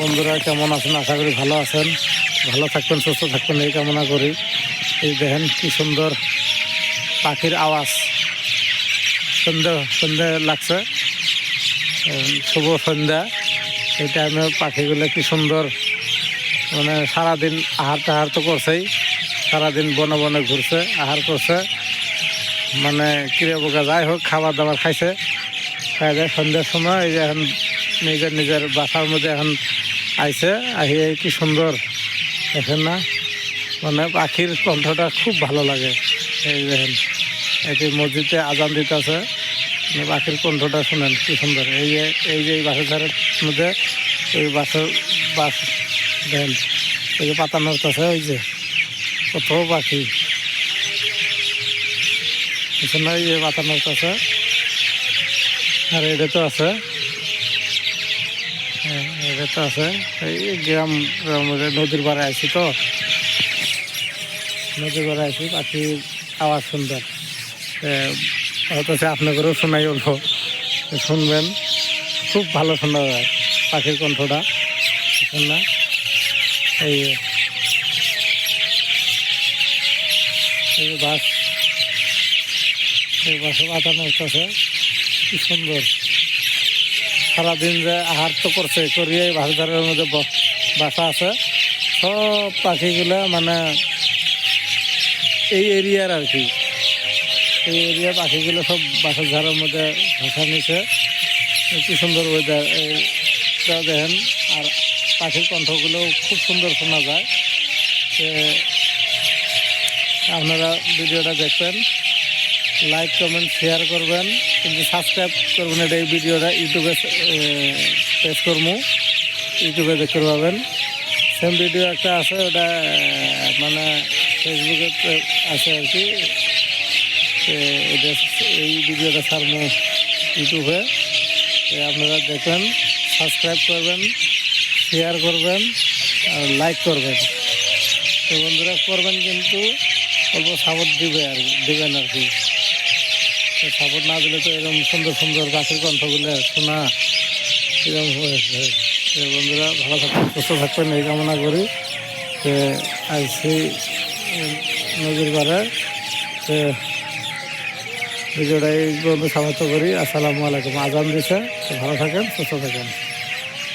বন্ধুরা, কেমন আছেন? আশা করি ভালো আছেন। ভালো থাকবেন, সুস্থ থাকবেন, এই কামনা করি। এই দেখেন কি সুন্দর পাখির আওয়াজ। সন্ধ্যা সন্ধ্যা লাগছে। শুভ সন্ধ্যা। এই টাইমে পাখিগুলো কি সুন্দর। মানে সারাদিন আহার টাহার তো করছেই। সারাদিন বনে বনে ঘুরছে, আহার করছে। মানে কিরে বোকা, যাই হোক, খাবার দাবার খাইছে। খাই যায় সন্ধ্যার সময়। এই যে এখন নিজের নিজের বাসার মধ্যে এখন আইছে, আহি এই কি সুন্দর। দেখেন না? মানে পাখির কণ্ঠটা খুব ভালো লাগে। এই দেখেন, এটি মসজিদে আজান দিতেছে। মানে পাখির কণ্ঠটা শুনেন, কি সুন্দর। এই যে এই যে এই বাসের ধারের মধ্যে, এই বাসের বাস, দেখেন, এই যে পাতা নড়তেছে ওই যে, কত পাখি। এই যে পাতা নড়তেছে। আর এটা তো আছে। হ্যাঁ, তো আছে। এই গ্রাম নদীর পাড়ে আছি তো। নদীর পাড়ে আছি পাখির আওয়াজ সুন্দর। হয়তো সে আপনাদেরও শোনাই অল্প শুনবেন। খুব ভালো শোনা যায় পাখির কণ্ঠটা। না এই বাস এই বাসে পাতা নড়তেছে কি সুন্দর। সারাদিন যে আহার তো করছে করিয়ে ভাষাধারের মধ্যে বাসা আছে। সব পাখিগুলো মানে এই এরিয়ার আর কি। এই এরিয়ার পাখিগুলো সব বাসার ঝাড়ের মধ্যে ভাষা নিছে। কি সুন্দর ওয়েদার এইটা দেখেন। আর পাখির কণ্ঠগুলো খুব সুন্দর শোনা যায়। আপনারা ভিডিওটা দেখবেন। লাইক কমেন্ট শেয়ার করবেন। কিন্তু সাবস্ক্রাইব করবেন এটা এই ভিডিওটা ইউটিউবে পেজ করব। ইউটিউবে দেখতে পাবেন। সেম ভিডিও একটা আছে, ওটা মানে ফেসবুকে আছে আর কি। এই ভিডিওটা ছাড়বো ইউটিউবে। আপনারা দেখবেন সাবস্ক্রাইব করবেন শেয়ার করবেন, আর লাইক করবেন। তো বন্ধুরা, করবেন কিন্তু অল্প সাপোর্ট দিবে আর দেবেন আর কি। সাপোর্ট না দিলে তো এরকম সুন্দর সুন্দর গাছের কণ্ঠগুলো শোনা এরকম হয়েছে বন্ধুরা, ভালো থাকবেন, সুস্থ থাকবেন, এই কামনা করি। যে আজ সেই নদীর পাড়ে। তো ভিডিওটা এই বন্ধু সমাপ্ত করি। আসসালামু আলাইকুম। আজান দিছে। ভালো থাকেন, সুস্থ থাকেন।